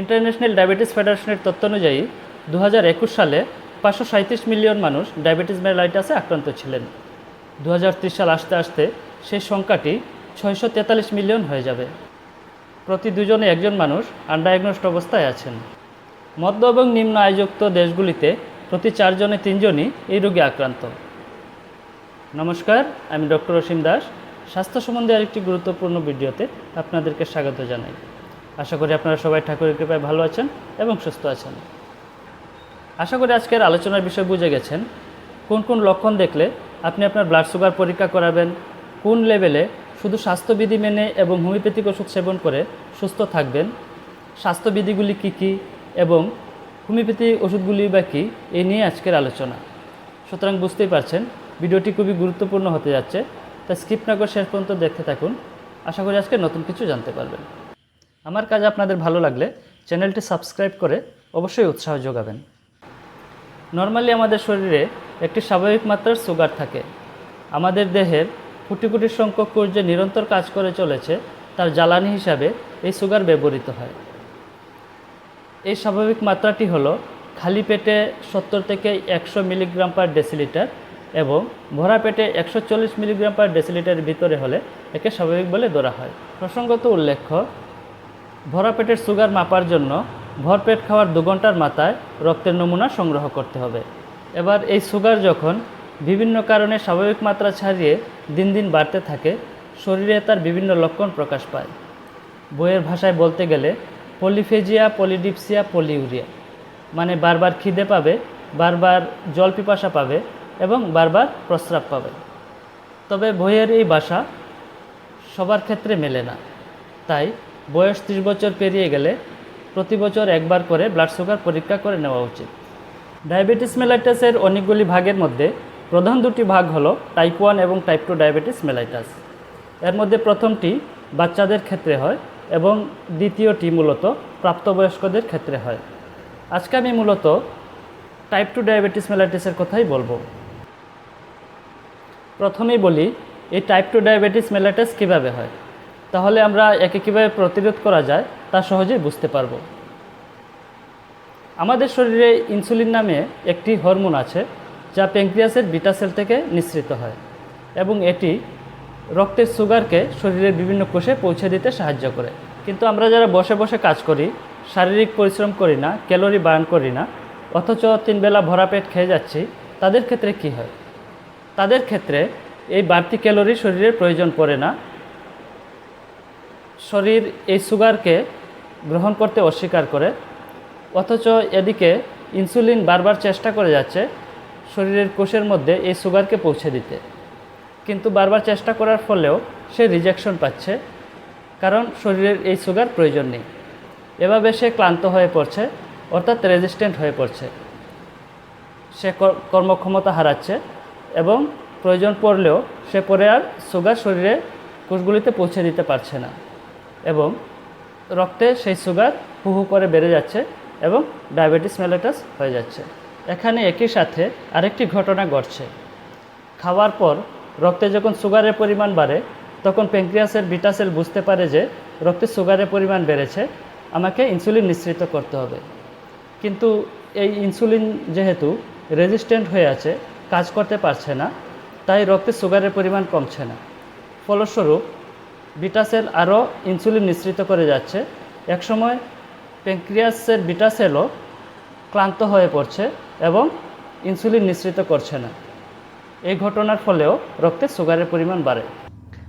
International diabetes ফেডারেশনের তথ্য অনুযায়ী দু হাজার একুশ সালে পাঁচশো মিলিয়ন মানুষ ডায়াবেটিস মেলাইটাসে আক্রান্ত ছিলেন। দু হাজার ত্রিশ সাল আসতে আসতে সেই সংখ্যাটি ছয়শো তেতাল্লিশ মিলিয়ন হয়ে যাবে। প্রতি দুজনে একজন মানুষ আনডায়াগনোস্ড অবস্থায় আছেন। মধ্য এবং নিম্ন আয়যুক্ত দেশগুলিতে প্রতি চারজনে তিনজনই এই রোগে আক্রান্ত। নমস্কার, আমি ডক্টর অসীম দাস। স্বাস্থ্য সম্বন্ধে আরেকটি গুরুত্বপূর্ণ ভিডিওতে আপনাদেরকে স্বাগত জানাই। আশা করি আপনারা সবাই ঠাকুরের কৃপায় ভালো আছেন এবং সুস্থ আছেন। আশা করি আজকের আলোচনার বিষয় বুঝে গেছেন, কোন কোন লক্ষণ দেখলে আপনি আপনার ব্লাড সুগার পরীক্ষা করাবেন, কোন লেভেলে শুধু স্বাস্থ্যবিধি মেনে এবং হোমিওপ্যাথিক ওষুধ সেবন করে সুস্থ থাকবেন, স্বাস্থ্যবিধিগুলি কী কী এবং হোমিওপ্যাথি ওষুধগুলি বা কী এই নিয়ে আজকের আলোচনা। সুতরাং বুঝতেই পারছেন, ভিডিওটি খুবই গুরুত্বপূর্ণ হতে যাচ্ছে তা স্কিপ না করে শেষ পর্যন্ত দেখতে থাকুন। আশা করি আজকে নতুন কিছু জানতে পারবেন। আমার কাজ আপনাদের ভালো লাগলে চ্যানেলটি সাবস্ক্রাইব করে অবশ্যই উৎসাহ যোগাবেন। নর্মালি আমাদের শরীরে একটি স্বাভাবিক মাত্রার সুগার থাকে। আমাদের দেহের কোটি কোটি সংখ্যক যে নিরন্তর কাজ করে চলেছে, তার জ্বালানি হিসাবে এই সুগার ব্যবহৃত হয়। এই স্বাভাবিক মাত্রাটি হলো খালি পেটে সত্তর থেকে একশো মিলিগ্রাম পার ডেসিলিটার এবং ভরা পেটে একশো চল্লিশ মিলিগ্রাম পার ডেসিলিটারের ভিতরে হলে একে স্বাভাবিক বলে ধরা হয়। প্রসঙ্গত উল্লেখ্য ভরা পেটের সুগার মাপার জন্য ভরপেট খাওয়ার দু ঘণ্টার মাথায় রক্তের নমুনা সংগ্রহ করতে হবে। এবার এই সুগার যখন বিভিন্ন কারণে স্বাভাবিক মাত্রা ছাড়িয়ে দিন দিন বাড়তে থাকে, শরীরে তার বিভিন্ন লক্ষণ প্রকাশ পায়। বইয়ের ভাষায় বলতে গেলে পলিফেজিয়া, পলিডিপসিয়া, পলিউরিয়া মানে বারবার খিদে পাবে, বারবার জল পিপাসা পাবে এবং বারবার প্রস্রাব পাবে। তবে বইয়ের এই বাসা সবার ক্ষেত্রে মেলে না। তাই বয়স ত্রিশ বছর পেরিয়ে গেলে প্রতি বছর একবার করে ব্লাড সুগার পরীক্ষা করে নেওয়া উচিত। ডায়াবেটিস মেলাইটাসের অনেকগুলি ভাগের মধ্যে প্রধান দুটি ভাগ হলো টাইপ ওয়ান এবং টাইপ টু ডায়াবেটিস মেলাইটাস। এর মধ্যে প্রথমটি বাচ্চাদের ক্ষেত্রে হয় এবং দ্বিতীয়টি মূলত প্রাপ্তবয়স্কদের ক্ষেত্রে হয়। আজকে আমি মূলত টাইপ টু ডায়াবেটিস মেলাইটিসের কথাই বলব। প্রথমেই বলি, এই টাইপ টু ডায়াবেটিস মেলাইটাস কীভাবে হয়? তাহলে আমরা একে কীভাবে প্রতিরোধ করা যায় তা সহজেই বুঝতে পারব। আমাদের শরীরে ইনসুলিন নামে একটি হরমোন আছে, যা প্যাঙ্ক্রিয়াসের বিটা সেল থেকে নিঃসৃত হয় এবং এটি রক্তের সুগারকে শরীরের বিভিন্ন কোষে পৌঁছে দিতে সাহায্য করে। কিন্তু আমরা যারা বসে বসে কাজ করি, শারীরিক পরিশ্রম করি না, ক্যালোরি বার্ন করি না, অথচ তিন বেলা ভরা পেট খেয়ে যাচ্ছি, তাদের ক্ষেত্রে কি হয়? তাদের ক্ষেত্রে এই বাড়তি ক্যালোরি শরীরের প্রয়োজন পড়ে না শরীর এই সুগারকে গ্রহণ করতে অস্বীকার করে, অথচ এদিকে ইনসুলিন বারবার চেষ্টা করে যাচ্ছে শরীরের কোষের মধ্যে এই সুগারকে পৌঁছে দিতে। কিন্তু বারবার চেষ্টা করার ফলেও সে রিজেকশন পাচ্ছে, কারণ শরীরের এই সুগার প্রয়োজন নেই। এভাবে সে ক্লান্ত হয়ে পড়ছে, অর্থাৎ রেজিস্ট্যান্ট হয়ে পড়ছে। সে কর- কর্মক্ষমতা হারাচ্ছে এবং প্রয়োজন পড়লেও সে পরে আর সুগার শরীরে কোষগুলিতে পৌঁছে দিতে পারছে না। এবং রক্তে সেই সুগার হু হু করে বেড়ে যাচ্ছে এবং ডায়াবেটিস মেলাটাস হয়ে যাচ্ছে। এখানে একই সাথে আরেকটি ঘটনা ঘটছে। খাওয়ার পর রক্তে যখন সুগারের পরিমাণ বাড়ে, তখন প্যাঙ্ক্রিয়াসের বিটা সেল বুঝতে পারে যে রক্তে সুগারের পরিমাণ বেড়েছে, আমাকে ইনসুলিন নিঃসৃত করতে হবে। কিন্তু এই ইনসুলিন যেহেতু রেজিস্ট্যান্ট হয়ে আছে, কাজ করতে পারছে না, তাই রক্তে সুগারের পরিমাণ কমছে না। ফলস্বরূপ বিটা সেল আরও ইনসুলিন নিঃসৃত করে যাচ্ছে। একসময় প্যাঙ্ক্রিয়াসের বিটা সেলও ক্লান্ত হয়ে পড়ছে এবং ইনসুলিন নিঃসৃত করছে না। এই ঘটনার ফলেও রক্তে সুগারের পরিমাণ বাড়ে।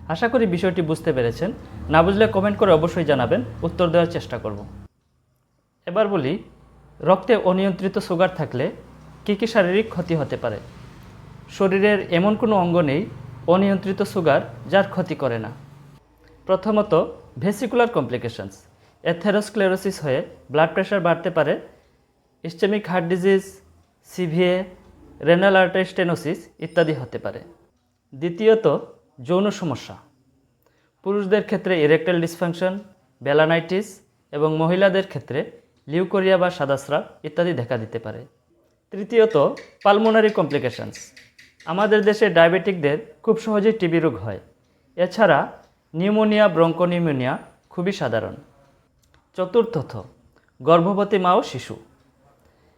আশা করি বিষয়টি বুঝতে পেরেছেন। না বুঝলে কমেন্ট করে অবশ্যই জানাবেন। উত্তর দেওয়ার চেষ্টা করব। এবার বলি, রক্তে অনিয়ন্ত্রিত সুগার থাকলে কী কী শারীরিক ক্ষতি হতে পারে? শরীরের এমন কোনো অঙ্গ নেই অনিয়ন্ত্রিত সুগার যার ক্ষতি করে না। প্রথমত, ভেসিকুলার কমপ্লিকেশনস। অ্যাথেরোস্ক্লেরোসিস হয়ে ব্লাড প্রেশার বাড়তে পারে, ischemic heart disease CVA renal artery stenosis ইত্যাদি হতে পারে। দ্বিতীয়ত, যৌন সমস্যা। পুরুষদের ক্ষেত্রে ইরেকটাইল ডিসফাংশন বেলানাইটিস এবং মহিলাদের ক্ষেত্রে লিউকোরিয়া বা সাদাস্রাব ইত্যাদি দেখা দিতে পারে। তৃতীয়ত পালমোনারি কমপ্লিকেশনস আমাদের দেশে ডায়াবেটিকদের খুব সহজেই টিবি রোগ হয়। এছাড়া নিউমোনিয়া, ব্রঙ্কোনিউমোনিয়া খুবই সাধারণ। চতুর্থত গর্ভবতী মা ও শিশু।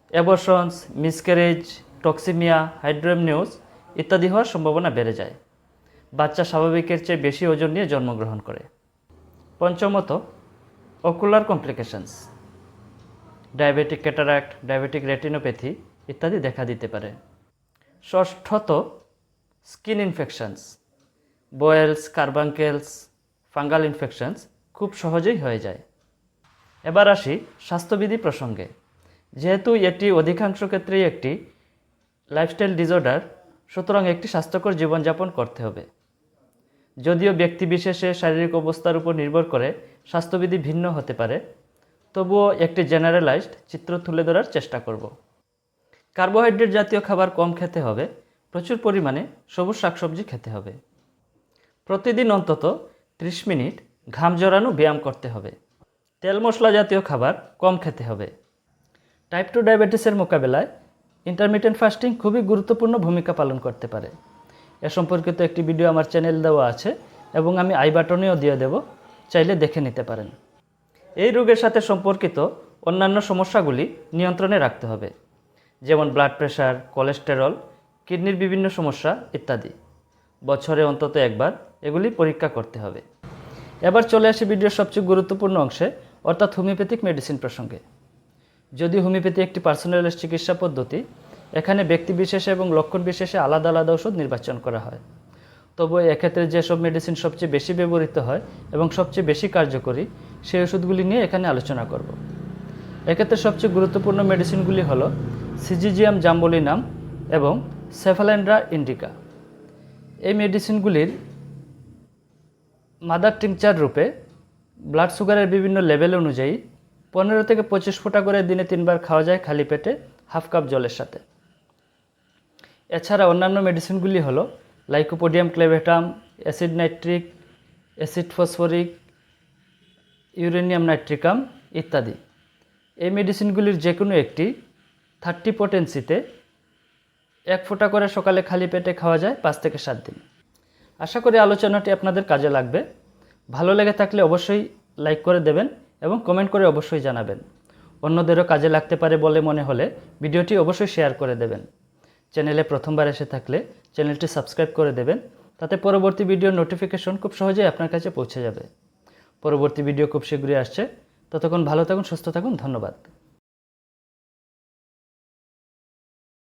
অ্যাবর্শনস, মিসক্যারেজ, টক্সিমিয়া হাইড্রোমনিউস ইত্যাদি হওয়ার সম্ভাবনা বেড়ে যায়। বাচ্চা স্বাভাবিকের চেয়ে বেশি ওজন নিয়ে জন্মগ্রহণ করে। পঞ্চমত ocular complications. Diabetic cataract, diabetic retinopathy ইত্যাদি দেখা দিতে পারে। ষষ্ঠত skin infections. Boils carbuncles fungal infections খুব সহজেই হয়ে যায়। এবার আসি স্বাস্থ্যবিধি প্রসঙ্গে। যেহেতু এটি অধিকাংশ ক্ষেত্রেই একটি লাইফস্টাইল ডিসঅর্ডার সুতরাং একটি স্বাস্থ্যকর জীবনযাপন করতে হবে। যদিও ব্যক্তিবিশেষে শারীরিক অবস্থার উপর নির্ভর করে স্বাস্থ্যবিধি ভিন্ন হতে পারে, তবুও একটি জেনারেলাইজড চিত্র তুলে ধরার চেষ্টা করব। কার্বোহাইড্রেট জাতীয় খাবার কম খেতে হবে, প্রচুর পরিমাণে সবুজ শাকসবজি খেতে হবে। প্রতিদিন অন্তত 30 মিনিট ঘাম জড়ানো ব্যায়াম করতে হবে। তেল মশলা জাতীয় খাবার কম খেতে হবে। টাইপ টু ডায়াবেটিসের মোকাবেলায় ইন্টারমিডিয়েন্ট ফাস্টিং খুবই গুরুত্বপূর্ণ ভূমিকা পালন করতে পারে। এ সম্পর্কিত একটি ভিডিও আমার চ্যানেল দেওয়া আছে এবং আমি আই বাটনেও দিয়ে দেব, চাইলে দেখে নিতে পারেন। এই রোগের সাথে সম্পর্কিত অন্যান্য সমস্যাগুলি নিয়ন্ত্রণে রাখতে হবে। যেমন ব্লাড প্রেশার কোলেস্টেরল কিডনির বিভিন্ন সমস্যা ইত্যাদি। বছরে অন্তত একবার এগুলি পরীক্ষা করতে হবে। এবার চলে আসি ভিডিওর সবচেয়ে গুরুত্বপূর্ণ অংশে, অর্থাৎ হোমিওপ্যাথিক মেডিসিন প্রসঙ্গে। যদি হোমিওপ্যাথি একটি পার্সোনালাইজ চিকিৎসা পদ্ধতি, এখানে ব্যক্তি বিশেষে এবং লক্ষণ বিশেষে আলাদা আলাদা ওষুধ নির্বাচন করা হয়। তবু এক্ষেত্রে যেসব মেডিসিন সবচেয়ে বেশি ব্যবহৃত হয় এবং সবচেয়ে বেশি কার্যকরী, সেই ওষুধগুলি নিয়ে এখানে আলোচনা করব। এক্ষেত্রে সবচেয়ে গুরুত্বপূর্ণ মেডিসিনগুলি হল সিজিজিয়াম জাম্বলিনাম এবং সেফালেন্ড্রা ইন্ডিকা। এই মেডিসিনগুলির মাদার টিংচার রূপে ব্লাড সুগারের বিভিন্ন লেভেল অনুযায়ী পনেরো থেকে পঁচিশ ফোঁটা করে দিনে তিনবার খাওয়া যায় খালি পেটে হাফ কাপ জলের সাথে। এছাড়া অন্যান্য মেডিসিনগুলি হলো lycopodium clavatum acid nitric acid phosphoric uranium nitricum ইত্যাদি। এই মেডিসিনগুলির যে কোনো একটি থার্টি পোটেন্সিতে এক ফোঁটা করে সকালে খালি পেটে খাওয়া যায় পাঁচ থেকে সাত দিন। আশা করি আলোচনাটি আপনাদের কাজে লাগবে। ভালো লেগে থাকলে অবশ্যই লাইক করে দেবেন এবং কমেন্ট করে অবশ্যই জানাবেন। অন্যদেরও কাজে লাগতে পারে বলে মনে হলে ভিডিওটি অবশ্যই শেয়ার করে দেবেন। চ্যানেলে প্রথমবার এসে থাকলে চ্যানেলটি সাবস্ক্রাইব করে দেবেন, তাতে পরবর্তী ভিডিওর নোটিফিকেশন খুব সহজেই আপনার কাছে পৌঁছে যাবে। পরবর্তী ভিডিও খুব শীঘ্রই আসছে। ততক্ষণ ভালো থাকুন, সুস্থ থাকুন, ধন্যবাদ।